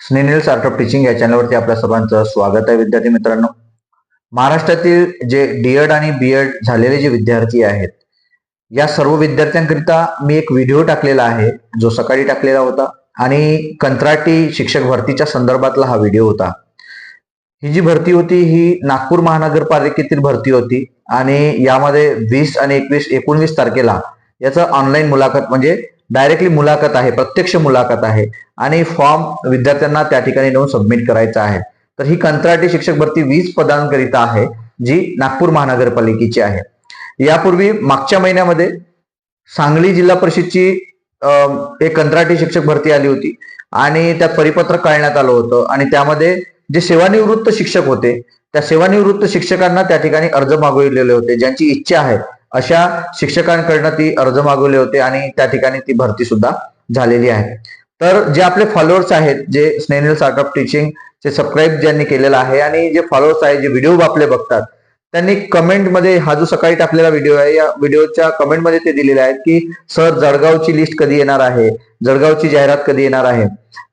स्नेनिल of teaching या चॅनलवरती आपल्या सर्वांचं स्वागत आहे विद्यार्थी मित्रांनो. महाराष्ट्रातील जे डीएड आणि बीएड झालेले जे विद्यार्थी आहेत या सर्व विद्यार्थ्यांकरिता मी एक व्हिडिओ टाकलेला आहे जो सकाळी टाकलेला होता आणि कंत्राटी शिक्षक भरतीच्या संदर्भातला हा व्हिडिओ होता. ही जी भरती होती ही नागपूर महानगरपालिकेतील भरती होती आणि यामध्ये वीस आणि एकवीस एकोणवीस तारखेला याचं ऑनलाईन मुलाखत म्हणजे डायरेक्टली मुलाखत आहे प्रत्यक्ष मुलाखत आहे. आणि फॉर्म विद्यार्थ्यांना त्या ठिकाणी नेऊन सबमिट करायचा आहे. तर ही कंत्राटी शिक्षक भरती वीस पदांकरिता आहे जी नागपूर महानगरपालिकेची आहे. यापूर्वी मागच्या महिन्यामध्ये सांगली जिल्हा परिषदची एक कंत्राटी शिक्षक भरती आली होती. आणि त्यात परिपत्रक काढण्यात आलं होतं. आणि त्यामध्ये जे सेवानिवृत्त शिक्षक होते त्या सेवानिवृत्त शिक्षकांना त्या ठिकाणी अर्ज मागविलेले होते. ज्यांची इच्छा आहे अशा शिक्षकांकडनं ती अर्ज मागवले होते आणि त्या ठिकाणी ती भरती सुद्धा झालेली आहे. तर जे आपले फॉलोअर्स आहेत जे स्नेहल स्टार्टअप टीचिंग चे सबस्क्राईब ज्यांनी केलेलं आहे आणि जे फॉलोअर्स आहेत जे व्हिडिओ आपले बघतात त्यांनी कमेंटमध्ये हा जो सकाळी टाकलेला व्हिडिओ आहे या व्हिडिओच्या कमेंटमध्ये ते दिलेले आहेत की सर जळगावची लिस्ट कधी येणार आहे? जळगावची जाहिरात कधी येणार आहे?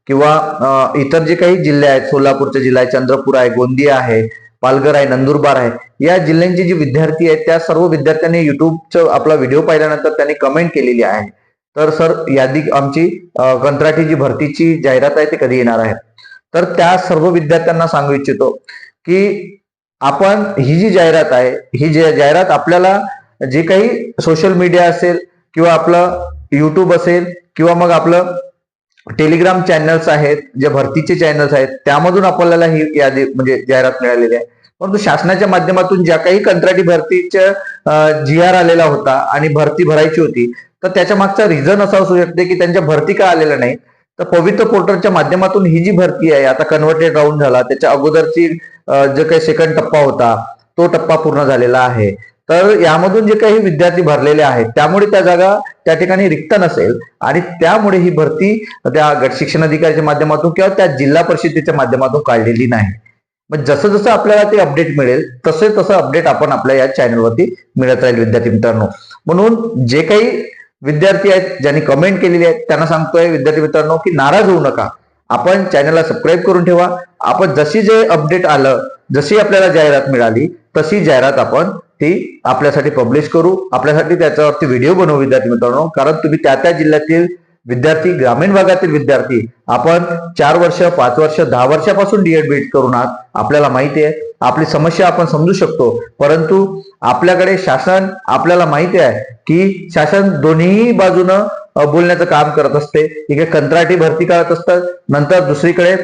किंवा इतर जे काही जिल्हे आहेत सोलापूरचा जिल्हा आहे चंद्रपूर आहे गोंदिया आहे पालघर आहे नंदुरबार आहे. या जिल्ह्यांचे जे विद्यार्थी आहेत त्या सर्व विद्यार्थ्यांनी युट्यूबचा आपला व्हिडिओ पाहिल्यानंतर त्यांनी कमेंट केलेली आहे. तर सर यादी आमची कंत्राटी जी भरतीची जाहिरात आहे ती कधी येणार आहे? तर त्या सर्व विद्यार्थ्यांना सांगू इच्छितो की आपण ही जी जाहिरात आहे ही जी जाहिरात आपल्याला जे काही सोशल मीडिया असेल किंवा आपलं युट्यूब असेल किंवा मग आपलं टेलिग्राम चॅनल्स आहेत जे भरतीचे चॅनल्स आहेत त्यामधून आपल्याला ही यादी म्हणजे जाहिरात मिळालेली आहे. परंतु शासनाच्या माध्यमातून ज्या काही कंत्राटी भरतीच्या जी आर आलेला होता आणि भरती भरायची होती तर त्याच्या मागचा रिझन असा असू शकते की त्यांच्या भरती का आलेल्या नाही तर पवित्र पोर्टलच्या माध्यमातून ही जी भरती आहे आता कन्व्हर्टेड राऊंड झाला त्याच्या अगोदरची जो काही सेकंड टप्पा होता तो टप्पा पूर्ण झालेला आहे. तर यामधून जे काही विद्यार्थी भरलेले आहेत त्यामुळे त्या जागा त्या ठिकाणी रिक्त नसेल आणि त्यामुळे ही भरती त्या गट शिक्षण अधिकाऱ्याच्या माध्यमातून किंवा त्या जिल्हा परिषदेच्या माध्यमातून काढलेली नाही. मग जसं जसं आपल्याला ते अपडेट मिळेल तसे तसं अपडेट आपण आपल्या या चॅनलवरती मिळत राहील विद्यार्थी मित्रांनो. म्हणून जे काही विद्यार्थी आहेत ज्यांनी कमेंट केलेली आहेत त्यांना सांगतोय विद्यार्थी मित्रांनो की नाराज होऊ नका. आपण चॅनलला सबस्क्राईब करून ठेवा. आपण जशी जे अपडेट आलं जशी आपल्याला जाहिरात मिळाली तशी जाहिरात आपण ती आपल्यासाठी पब्लिश करू. आपल्यासाठी त्याच्यावरती व्हिडिओ बनवू विद्यार्थी मित्रांनो. कारण तुम्ही त्या त्या जिल्ह्यातील विद्यार्थी ग्रामीण भागातील विद्यार्थी आपण चार वर्ष पाच वर्ष दहा वर्षापासून डीएड बीएड करून आहात. आपल्याला माहिती आहे. आपली समस्या आपण समजू शकतो. परंतु आपल्याकडे शासन आपल्याला माहिती आहे की शासन दोन्ही बाजूनं बोलण्याचं काम करत असते. इकडे कंत्राटी भरती करत असतात. नंतर दुसरीकडे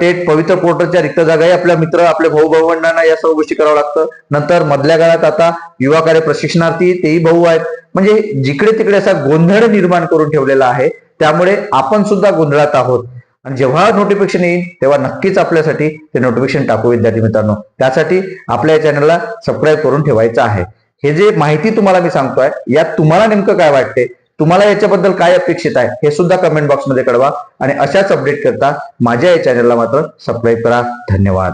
टेट पवित्र पोर्टलच्या रिक्त जागाही आपल्या मित्र आपले भाऊ भावंडांना या सर्व गोष्टी कराव्या लागतं. नंतर मधल्या काळात आता युवा कार्य प्रशिक्षणार्थी तेही भाऊ आहेत. म्हणजे जिकडे तिकडे असा गोंधळ निर्माण करून ठेवलेला आहे त्यामुळे आपण सुद्धा गोंधळात आहोत. आणि जेव्हा नोटिफिकेशन येईल तेव्हा नक्कीच आपल्यासाठी ते नोटिफिकेशन टाकू विद्यार्थी मित्रांनो. त्यासाठी आपल्या या चॅनलला सबस्क्राईब करून ठेवायचं आहे. हे जे माहिती तुम्हाला मी सांगतोय यात तुम्हाला नेमकं काय वाटते? तुम्हाला याच्याबद्दल काय अपेक्षित आहे हे सुद्धा कमेंट बॉक्समध्ये कळवा. आणि अशाच अपडेट करता माझ्या या चॅनलला मात्र सबस्क्राईब करा. धन्यवाद.